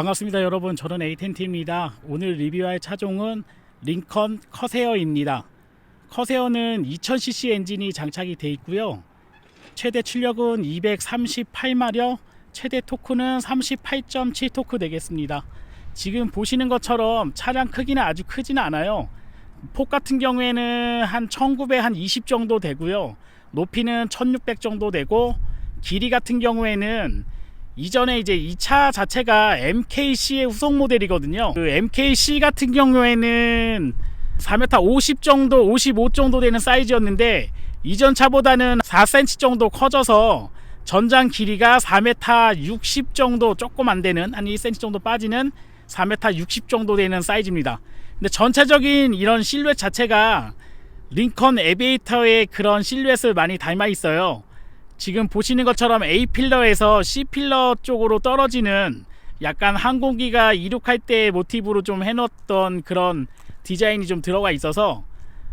반갑습니다 여러분. 저는 에이텐티입니다. 오늘 리뷰할 차종은 링컨 커세어입니다. 커세어는 2000cc 엔진이 장착이 되어 있고요. 최대 출력은 238마력 최대 토크는 38.7 토크 되겠습니다. 지금 보시는 것처럼 차량 크기는 아주 크지는 않아요. 폭 같은 경우에는 한 1900, 한 20 정도 되고요. 높이는 1600 정도 되고 길이 같은 경우에는 이전에 이제 이차 자체가 MKC의 후속 모델이거든요. 그 MKC 같은 경우에는 4m 50 정도, 55 정도 되는 사이즈였는데 이전 차보다는 4cm 정도 커져서 전장 길이가 4m 60 정도 조금 안 되는 한 1cm 정도 빠지는 4m 60 정도 되는 사이즈입니다. 근데 전체적인 이런 실루엣 자체가 링컨 에비에이터의 그런 실루엣을 많이 닮아 있어요. 지금 보시는 것처럼 A 필러에서 C 필러 쪽으로 떨어지는 약간 항공기가 이륙할 때 모티브로 좀 해놓았던 그런 디자인이 좀 들어가 있어서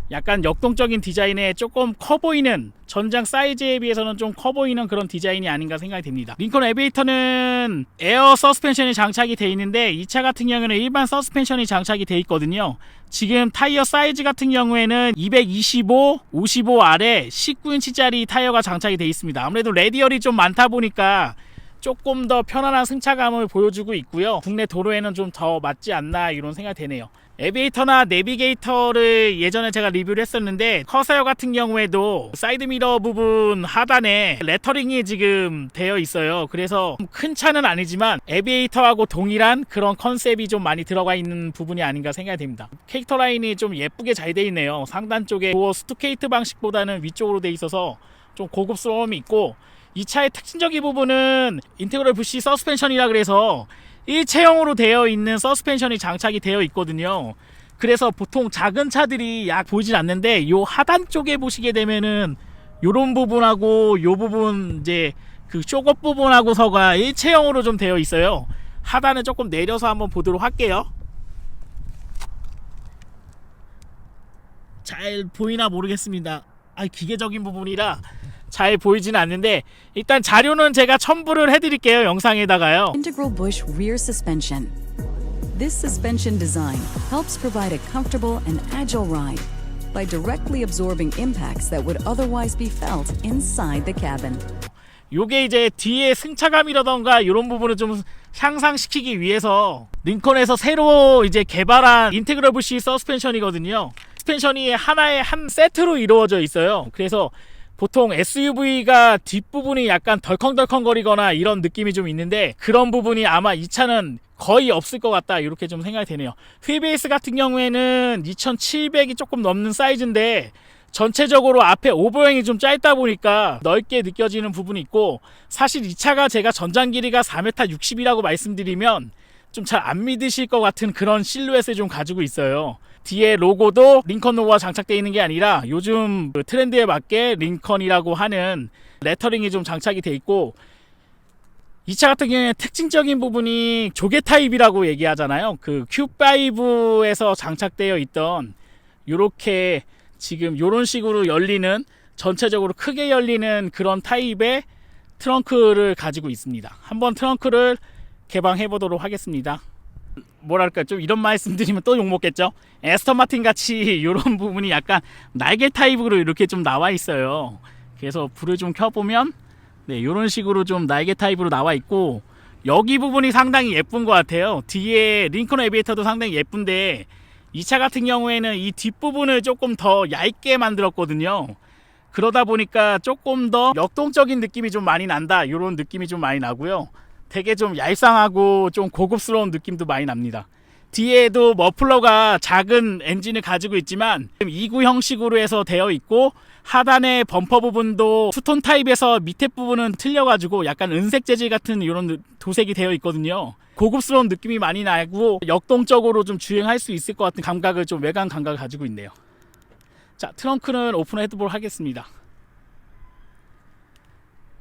약간 역동적인 디자인에 조금 커 보이는 전장 사이즈에 비해서는 좀 커 보이는 그런 디자인이 아닌가 생각이 됩니다. 링컨 에베이터는 에어 서스펜션이 장착이 되어 있는데 이 차 같은 경우에는 일반 서스펜션이 장착이 되어 있거든요. 지금 타이어 사이즈 같은 경우에는 225, 55R에 19인치짜리 타이어가 장착이 되어 있습니다. 아무래도 레디얼이 좀 많다 보니까 조금 더 편안한 승차감을 보여주고 있고요. 국내 도로에는 좀 더 맞지 않나 이런 생각이 되네요. 에비에이터나 내비게이터를 예전에 제가 리뷰를 했었는데 커서요 같은 경우에도 사이드미러 부분 하단에 레터링이 지금 되어 있어요. 그래서 큰 차는 아니지만 에비에이터하고 동일한 그런 컨셉이 좀 많이 들어가 있는 부분이 아닌가 생각이 됩니다. 캐릭터 라인이 좀 예쁘게 잘 돼 있네요. 상단 쪽에 도어 스투케이트 방식보다는 위쪽으로 돼 있어서 좀 고급스러움이 있고 이 차의 특징적인 부분은 인테그럴 부시 서스펜션이라 그래서 일체형으로 되어 있는 서스펜션이 장착이 되어 있거든요. 그래서 보통 작은 차들이 약 보이진 않는데 요 하단 쪽에 보시게 되면은 요런 부분하고 요 부분 이제 그 쇼업 부분하고서가 일체형으로 좀 되어 있어요. 하단을 조금 내려서 한번 보도록 할게요. 잘 보이나 모르겠습니다. 아 기계적인 부분이라 잘 보이지는 않는데 일단 자료는 제가 첨부를 해드릴게요 영상에다가요. Integral Bush rear suspension. This suspension design helps provide a comfortable and agile ride by directly absorbing impacts that would otherwise be felt inside the cabin. 요게 이제 뒤에 승차감이라던가 이런 부분을 좀 향상시키기 위해서 링컨에서 새로 이제 개발한 인테그럴 부시 서스펜션이거든요. 스펜션이 하나의 한 세트로 이루어져 있어요. 그래서 보통 SUV가 뒷부분이 약간 덜컹덜컹거리거나 이런 느낌이 좀 있는데 그런 부분이 아마 이 차는 거의 없을 것 같다 이렇게 좀 생각이 되네요. 휠베이스 같은 경우에는 2700이 조금 넘는 사이즈인데 전체적으로 앞에 오버행이 좀 짧다 보니까 넓게 느껴지는 부분이 있고 사실 이 차가 제가 전장 길이가 4m 60이라고 말씀드리면 좀 잘 안 믿으실 것 같은 그런 실루엣을 좀 가지고 있어요. 뒤에 로고도 링컨 로고가 장착되어 있는 게 아니라 요즘 그 트렌드에 맞게 링컨이라고 하는 레터링이 좀 장착이 돼 있고 이 차 같은 경우에 특징적인 부분이 조개 타입이라고 얘기하잖아요. 그 Q5에서 장착되어 있던 요렇게 지금 요런 식으로 열리는 전체적으로 크게 열리는 그런 타입의 트렁크를 가지고 있습니다. 한번 트렁크를 개방해 보도록 하겠습니다. 뭐랄까 좀 이런 말씀드리면 또 욕먹겠죠. 에스턴 마틴 같이 이런 부분이 약간 날개 타입으로 이렇게 좀 나와 있어요. 그래서 불을 좀 켜보면 네 이런 식으로 좀 날개 타입으로 나와 있고 여기 부분이 상당히 예쁜 것 같아요. 뒤에 링컨 에비에이터도 상당히 예쁜데 이 차 같은 경우에는 이 뒷부분을 조금 더 얇게 만들었거든요. 그러다 보니까 조금 더 역동적인 느낌이 좀 많이 난다. 이런 느낌이 좀 많이 나고요. 되게 좀 얄쌍하고 좀 고급스러운 느낌도 많이 납니다. 뒤에도 머플러가 작은 엔진을 가지고 있지만 2구 형식으로 해서 되어 있고 하단의 범퍼 부분도 투톤 타입에서 밑에 부분은 틀려가지고 약간 은색 재질 같은 이런 도색이 되어 있거든요. 고급스러운 느낌이 많이 나고 역동적으로 좀 주행할 수 있을 것 같은 감각을 좀 외관 감각을 가지고 있네요. 자 트렁크는 오픈 헤드볼 하겠습니다.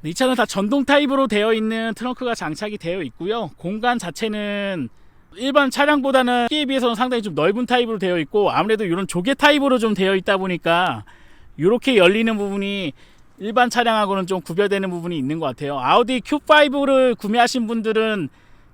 이 차는 다 전동 타입으로 되어 있는 트렁크가 장착이 되어 있고요. 공간 자체는 일반 차량보다는 키에 비해서는 상당히 좀 넓은 타입으로 되어 있고 아무래도 이런 조개 타입으로 좀 되어 있다 보니까 이렇게 열리는 부분이 일반 차량하고는 좀 구별되는 부분이 있는 것 같아요. 아우디 Q5를 구매하신 분들은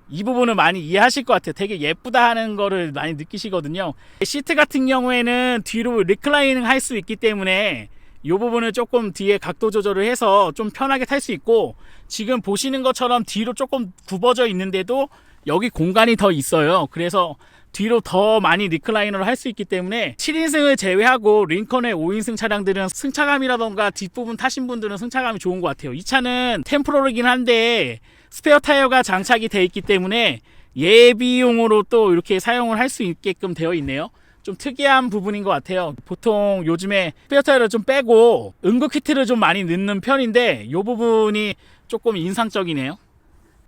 이 부분을 많이 이해하실 것 같아요. 되게 예쁘다 하는 거를 많이 느끼시거든요. 시트 같은 경우에는 뒤로 리클라이닝 할 수 있기 때문에 이 부분을 조금 뒤에 각도 조절을 해서 좀 편하게 탈 수 있고 지금 보시는 것처럼 뒤로 조금 굽어져 있는데도 여기 공간이 더 있어요. 그래서 뒤로 더 많이 리클라이너를 할 수 있기 때문에 7인승을 제외하고 링컨의 5인승 차량들은 승차감이라던가 뒷부분 타신 분들은 승차감이 좋은 것 같아요. 이 차는 템프로르긴 한데 스페어 타이어가 장착이 되어 있기 때문에 예비용으로 또 이렇게 사용을 할 수 있게끔 되어 있네요. 좀 특이한 부분인 것 같아요. 보통 요즘에 스페어 타이어를 좀 빼고 응급 키트를 좀 많이 넣는 편인데 이 부분이 조금 인상적이네요.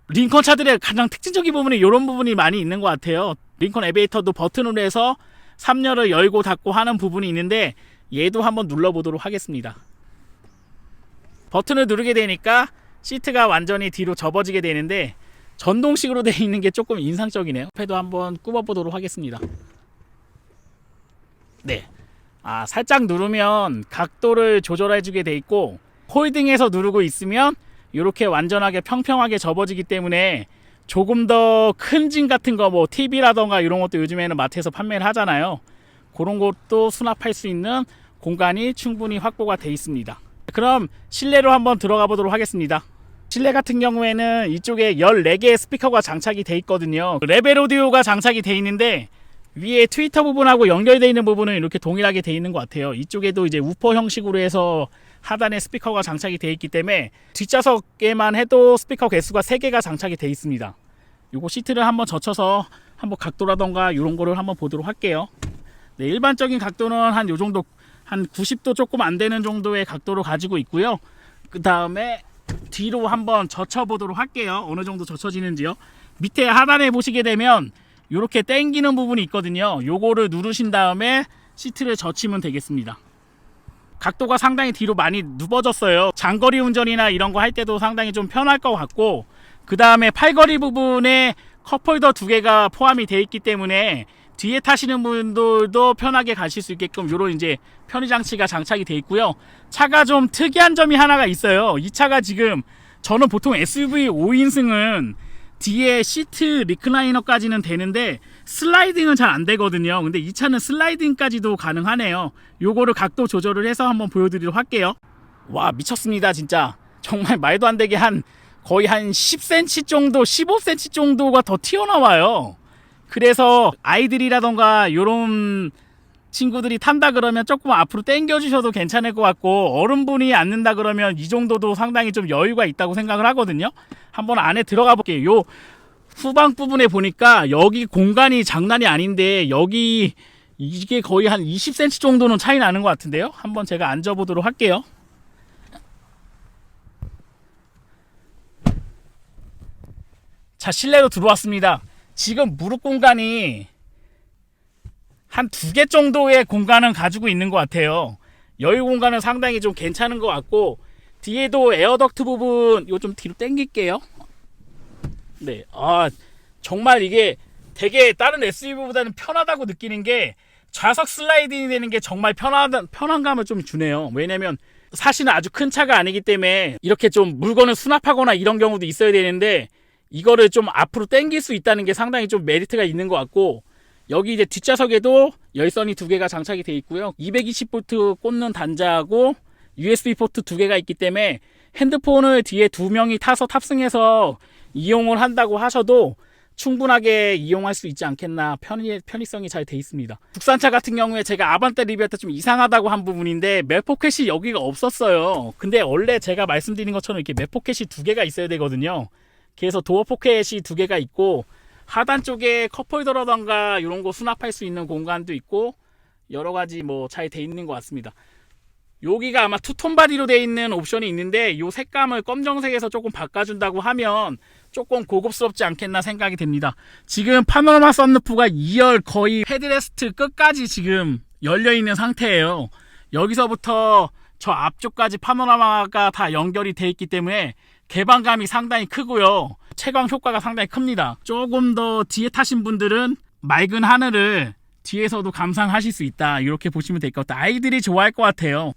링컨 차들의 가장 특징적인 부분이 이런 부분이 많이 있는 것 같아요. 링컨 에베이터도 버튼으로 해서 3열을 열고 닫고 하는 부분이 있는데 얘도 한번 눌러보도록 하겠습니다. 버튼을 누르게 되니까 시트가 완전히 뒤로 접어지게 되는데 전동식으로 되어 있는 게 조금 인상적이네요. 패도 한번 굽어보도록 하겠습니다. 네. 아, 살짝 누르면 각도를 조절해 주게 돼 있고 홀딩해서 누르고 있으면 이렇게 완전하게 평평하게 접어지기 때문에 조금 더 큰 짐 같은 거 뭐 TV라던가 이런 것도 요즘에는 마트에서 판매를 하잖아요. 그런 것도 수납할 수 있는 공간이 충분히 확보가 돼 있습니다. 그럼 실내로 한번 들어가 보도록 하겠습니다. 실내 같은 경우에는 이쪽에 14개의 스피커가 장착이 돼 있거든요. 레벨 오디오가 장착이 돼 있는데 위에 트위터 부분하고 연결되어 있는 부분은 이렇게 동일하게 돼 있는 것 같아요. 이쪽에도 이제 우퍼 형식으로 해서 하단에 스피커가 장착이 돼 있기 때문에 뒷좌석에만 해도 스피커 개수가 3개가 장착이 돼 있습니다. 요거 시트를 한번 젖혀서 한번 각도라던가 이런 거를 한번 보도록 할게요. 네, 일반적인 각도는 한 요 정도 한 90도 조금 안 되는 정도의 각도로 가지고 있고요. 그 다음에 뒤로 한번 젖혀 보도록 할게요. 어느 정도 젖혀지는지요. 밑에 하단에 보시게 되면 이렇게 당기는 부분이 있거든요. 요거를 누르신 다음에 시트를 젖히면 되겠습니다. 각도가 상당히 뒤로 많이 누버졌어요. 장거리 운전이나 이런 거 할 때도 상당히 좀 편할 것 같고 그 다음에 팔걸이 부분에 컵홀더 두 개가 포함이 되어 있기 때문에 뒤에 타시는 분들도 편하게 가실 수 있게끔 이런 이제 편의 장치가 장착이 되어 있고요. 차가 좀 특이한 점이 하나가 있어요. 이 차가 지금 저는 보통 SUV 5인승은 뒤에 시트 리클라이너까지는 되는데 슬라이딩은 잘 안 되거든요. 근데 이 차는 슬라이딩까지도 가능하네요. 요거를 각도 조절을 해서 한번 보여드리도록 할게요. 와 미쳤습니다 진짜. 정말 말도 안 되게 한 거의 한 10cm 정도, 15cm 정도가 더 튀어나와요. 그래서 아이들이라던가 요런 친구들이 탄다 그러면 조금 앞으로 당겨 주셔도 괜찮을 것 같고 어른분이 앉는다 그러면 이 정도도 상당히 좀 여유가 있다고 생각을 하거든요. 한번 안에 들어가 볼게요. 요 후방 부분에 보니까 여기 공간이 장난이 아닌데 여기 이게 거의 한 20cm 정도는 차이 나는 것 같은데요. 한번 제가 앉아 보도록 할게요. 자, 실내로 들어왔습니다. 지금 무릎 공간이 한 두 개 정도의 공간은 가지고 있는 것 같아요. 여유 공간은 상당히 좀 괜찮은 것 같고 뒤에도 에어덕트 부분 이거 좀 뒤로 당길게요. 네, 아 정말 이게 되게 다른 SUV보다는 편하다고 느끼는 게 좌석 슬라이딩이 되는 게 정말 편하다 편안감을 좀 주네요. 왜냐면 사실은 아주 큰 차가 아니기 때문에 이렇게 좀 물건을 수납하거나 이런 경우도 있어야 되는데 이거를 좀 앞으로 당길 수 있다는 게 상당히 좀 메리트가 있는 것 같고 여기 이제 뒷좌석에도 열선이 두 개가 장착이 되어 있고요. 220V 꽂는 단자하고 USB 포트 두 개가 있기 때문에 핸드폰을 뒤에 두 명이 타서 탑승해서 이용을 한다고 하셔도 충분하게 이용할 수 있지 않겠나 편의, 편의성이 잘 돼 있습니다. 국산차 같은 경우에 제가 아반떼 리뷰할 때 좀 이상하다고 한 부분인데 맵 포켓이 여기가 없었어요. 근데 원래 제가 말씀드린 것처럼 이렇게 맵 포켓이 두 개가 있어야 되거든요. 그래서 도어 포켓이 두 개가 있고 하단 쪽에 컵홀더라던가 이런 거 수납할 수 있는 공간도 있고 여러 가지 뭐 잘 돼 있는 것 같습니다. 여기가 아마 투톤 바디로 돼 있는 옵션이 있는데 이 색감을 검정색에서 조금 바꿔준다고 하면 조금 고급스럽지 않겠나 생각이 됩니다. 지금 파노라마 썬루프가 2열 거의 헤드레스트 끝까지 지금 열려 있는 상태예요. 여기서부터 저 앞쪽까지 파노라마가 다 연결이 돼 있기 때문에 개방감이 상당히 크고요. 채광 효과가 상당히 큽니다. 조금 더 뒤에 타신 분들은 맑은 하늘을 뒤에서도 감상하실 수 있다. 이렇게 보시면 될 것 같아요. 아이들이 좋아할 것 같아요.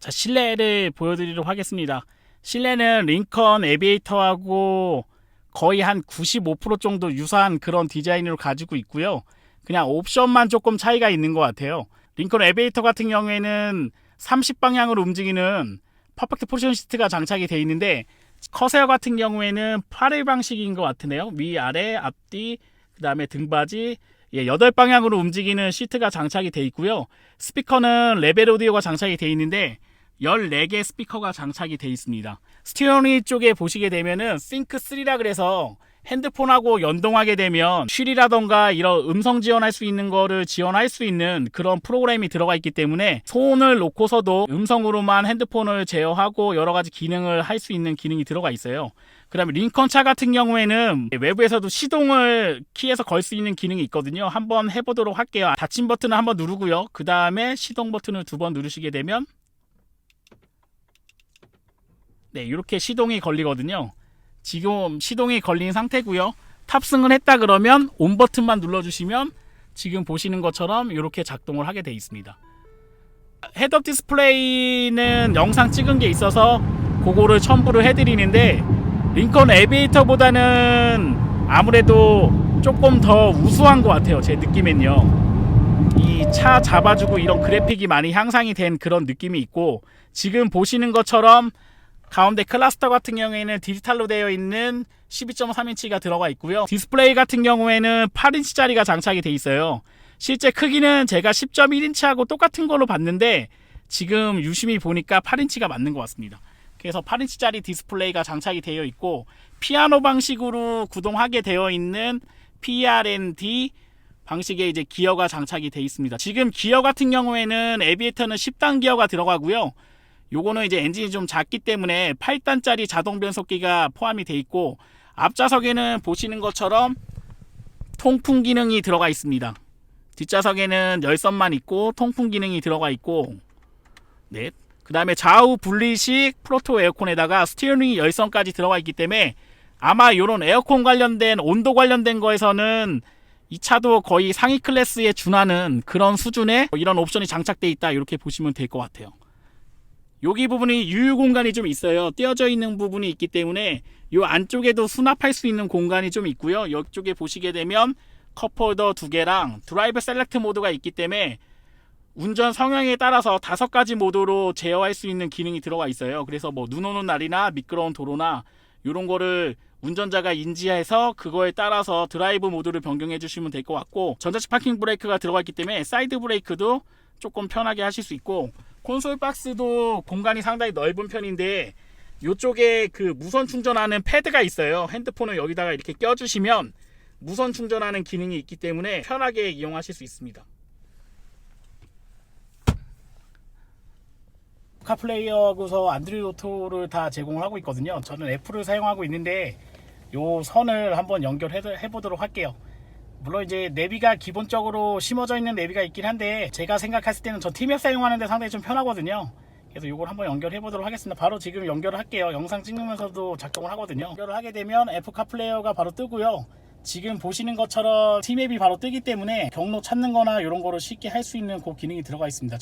자, 실내를 보여드리도록 하겠습니다. 실내는 링컨 에비에이터하고 거의 한 95% 정도 유사한 그런 디자인으로 가지고 있고요. 그냥 옵션만 조금 차이가 있는 것 같아요. 링컨 에베이터 같은 경우에는 30방향으로 움직이는 퍼펙트 포지션 시트가 장착이 되어 있는데 커세어 같은 경우에는 8회 방식인 것 같으네요. 위, 아래, 앞뒤, 그 다음에 등받이, 예, 8방향으로 움직이는 시트가 장착이 되어 있고요. 스피커는 레벨 오디오가 장착이 되어 있는데 14개 스피커가 장착이 되어 있습니다. 스티어링 쪽에 보시게 되면은 싱크3라 그래서 핸드폰하고 연동하게 되면 쉴이라던가 이런 음성 지원할 수 있는 거를 지원할 수 있는 그런 프로그램이 들어가 있기 때문에 손을 놓고서도 음성으로만 핸드폰을 제어하고 여러 가지 기능을 할 수 있는 기능이 들어가 있어요. 그다음에 링컨 차 같은 경우에는 외부에서도 시동을 키에서 걸 수 있는 기능이 있거든요. 한번 해보도록 할게요. 닫힘 버튼을 한번 누르고요. 그 다음에 시동 버튼을 두 번 누르시게 되면 네 이렇게 시동이 걸리거든요. 지금 시동이 걸린 상태고요. 탑승을 했다 그러면 온 버튼만 눌러주시면 지금 보시는 것처럼 이렇게 작동을 하게 돼 있습니다. 헤드업 디스플레이는 영상 찍은 게 있어서 그거를 첨부를 해드리는데 링컨 에비에이터보다는 아무래도 조금 더 우수한 것 같아요. 제 느낌엔요. 이 차 잡아주고 이런 그래픽이 많이 향상이 된 그런 느낌이 있고 지금 보시는 것처럼 가운데 클러스터 같은 경우에는 디지털로 되어 있는 12.3인치가 들어가 있고요. 디스플레이 같은 경우에는 8인치짜리가 장착이 돼 있어요. 실제 크기는 제가 10.1인치하고 똑같은 걸로 봤는데 지금 유심히 보니까 8인치가 맞는 것 같습니다. 그래서 8인치짜리 디스플레이가 장착이 되어 있고 피아노 방식으로 구동하게 되어 있는 PRND 방식의 이제 기어가 장착이 되어 있습니다. 지금 기어 같은 경우에는 에비에이터는 10단 기어가 들어가고요. 요거는 이제 엔진이 좀 작기 때문에 8단짜리 자동 변속기가 포함이 돼 있고 앞좌석에는 보시는 것처럼 통풍 기능이 들어가 있습니다. 뒷좌석에는 열선만 있고 통풍 기능이 들어가 있고 네. 그 다음에 좌우 분리식 프로토 에어컨에다가 스티어링 열선까지 들어가 있기 때문에 아마 요런 에어컨 관련된 온도 관련된 거에서는 이 차도 거의 상위 클래스에 준하는 그런 수준의 이런 옵션이 장착돼 있다 이렇게 보시면 될 것 같아요. 여기 부분이 유유 공간이 좀 있어요. 띄어져 있는 부분이 있기 때문에 이 안쪽에도 수납할 수 있는 공간이 좀 있고요. 이쪽에 보시게 되면 컵홀더 두 개랑 드라이브 셀렉트 모드가 있기 때문에 운전 성향에 따라서 다섯 가지 모드로 제어할 수 있는 기능이 들어가 있어요. 그래서 뭐 눈 오는 날이나 미끄러운 도로나 이런 거를 운전자가 인지해서 그거에 따라서 드라이브 모드를 변경해 주시면 될 것 같고 전자식 파킹 브레이크가 들어가 있기 때문에 사이드 브레이크도 조금 편하게 하실 수 있고 콘솔 박스도 공간이 상당히 넓은 편인데 이쪽에 그 무선 충전하는 패드가 있어요. 핸드폰을 여기다가 이렇게 껴주시면 무선 충전하는 기능이 있기 때문에 편하게 이용하실 수 있습니다. 카플레이어하고서 안드로이드 오토를 다 제공을 하고 있거든요. 저는 애플을 사용하고 있는데 요 선을 한번 연결해 보도록 할게요. 물론 이제 내비가 기본적으로 심어져 있는 내비가 있긴 한데 제가 생각했을 때는 저 티맵 사용하는데 상당히 좀 편하거든요. 그래서 이걸 한번 연결해 보도록 하겠습니다. 바로 지금 연결을 할게요. 영상 찍으면서도 작동을 하거든요. 연결을 하게 되면 애플 카 플레이어가 바로 뜨고요. 지금 보시는 것처럼 티맵이 바로 뜨기 때문에 경로 찾는 거나 이런 거를 쉽게 할 수 있는 그 기능이 들어가 있습니다.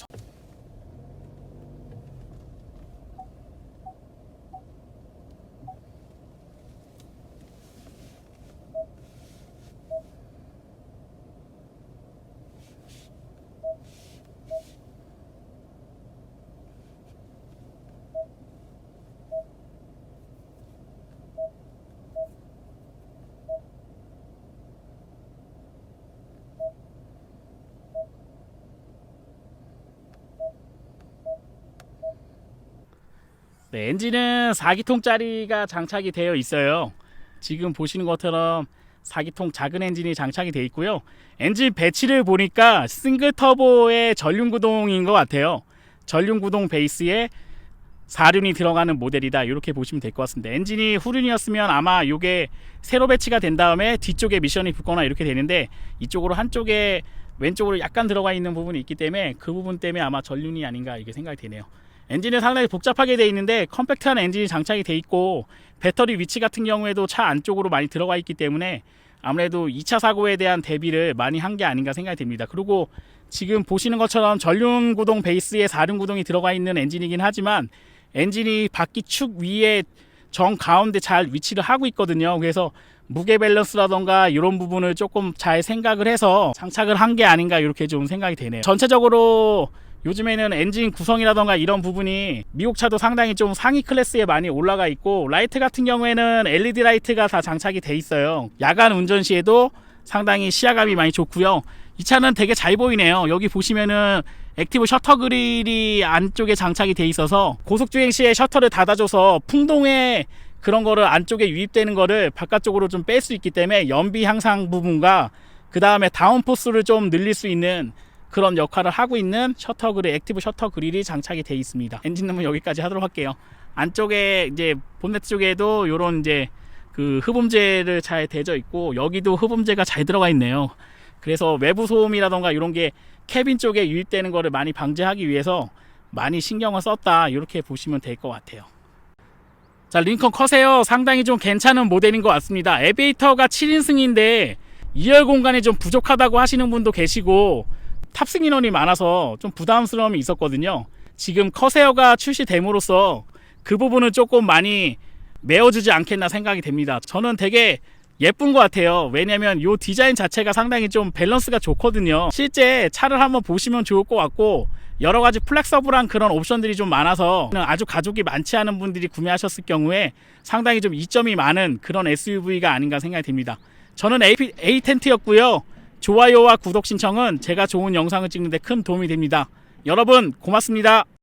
네, 엔진은 4기통짜리가 장착이 되어 있어요. 지금 보시는 것처럼 4기통 작은 엔진이 장착이 되어 있고요. 엔진 배치를 보니까 싱글 터보의 전륜 구동인 것 같아요. 전륜 구동 베이스에 4륜이 들어가는 모델이다. 이렇게 보시면 될 것 같습니다. 엔진이 후륜이었으면 아마 이게 새로 배치가 된 다음에 뒤쪽에 미션이 붙거나 이렇게 되는데 이쪽으로 한쪽에 왼쪽으로 약간 들어가 있는 부분이 있기 때문에 그 부분 때문에 아마 전륜이 아닌가 이게 생각이 되네요. 엔진은 상당히 복잡하게 되어 있는데 컴팩트한 엔진이 장착이 되어 있고 배터리 위치 같은 경우에도 차 안쪽으로 많이 들어가 있기 때문에 아무래도 2차 사고에 대한 대비를 많이 한 게 아닌가 생각이 됩니다. 그리고 지금 보시는 것처럼 전륜 구동 베이스에 4륜 구동이 들어가 있는 엔진이긴 하지만 엔진이 바퀴 축 위에 정 가운데 잘 위치를 하고 있거든요. 그래서 무게 밸런스라던가 이런 부분을 조금 잘 생각을 해서 장착을 한 게 아닌가 이렇게 좀 생각이 되네요. 전체적으로 요즘에는 엔진 구성이라던가 이런 부분이 미국 차도 상당히 좀 상위 클래스에 많이 올라가 있고 라이트 같은 경우에는 LED 라이트가 다 장착이 돼 있어요. 야간 운전 시에도 상당히 시야감이 많이 좋고요. 이 차는 되게 잘 보이네요. 여기 보시면은 액티브 셔터 그릴이 안쪽에 장착이 돼 있어서 고속 주행 시에 셔터를 닫아줘서 풍동에 그런 거를 안쪽에 유입되는 거를 바깥쪽으로 좀 뺄 수 있기 때문에 연비 향상 부분과 그 다음에 다운포스를 좀 늘릴 수 있는 그런 역할을 하고 있는 셔터 그릴, 액티브 셔터 그릴이 장착이 돼 있습니다. 엔진룸은 여기까지 하도록 할게요. 안쪽에 이제 본네트 쪽에도 요런 이제 그 흡음재를 잘 대져 있고 여기도 흡음재가 잘 들어가 있네요. 그래서 외부 소음이라던가 이런 게 캐빈 쪽에 유입되는 거를 많이 방지하기 위해서 많이 신경을 썼다 이렇게 보시면 될 것 같아요. 자 링컨 커세어 상당히 좀 괜찮은 모델인 것 같습니다. 에베이터가 7인승인데 2열 공간이 좀 부족하다고 하시는 분도 계시고 탑승 인원이 많아서 좀 부담스러움이 있었거든요. 지금 커세어가 출시됨으로써 그 부분은 조금 많이 메워주지 않겠나 생각이 됩니다. 저는 되게 예쁜 것 같아요. 왜냐면 이 디자인 자체가 상당히 좀 밸런스가 좋거든요. 실제 차를 한번 보시면 좋을 것 같고 여러 가지 플렉서블한 그런 옵션들이 좀 많아서 아주 가족이 많지 않은 분들이 구매하셨을 경우에 상당히 좀 이점이 많은 그런 SUV가 아닌가 생각이 듭니다. 저는 A, A 텐트였고요. 좋아요와 구독 신청은 제가 좋은 영상을 찍는데 큰 도움이 됩니다. 여러분 고맙습니다.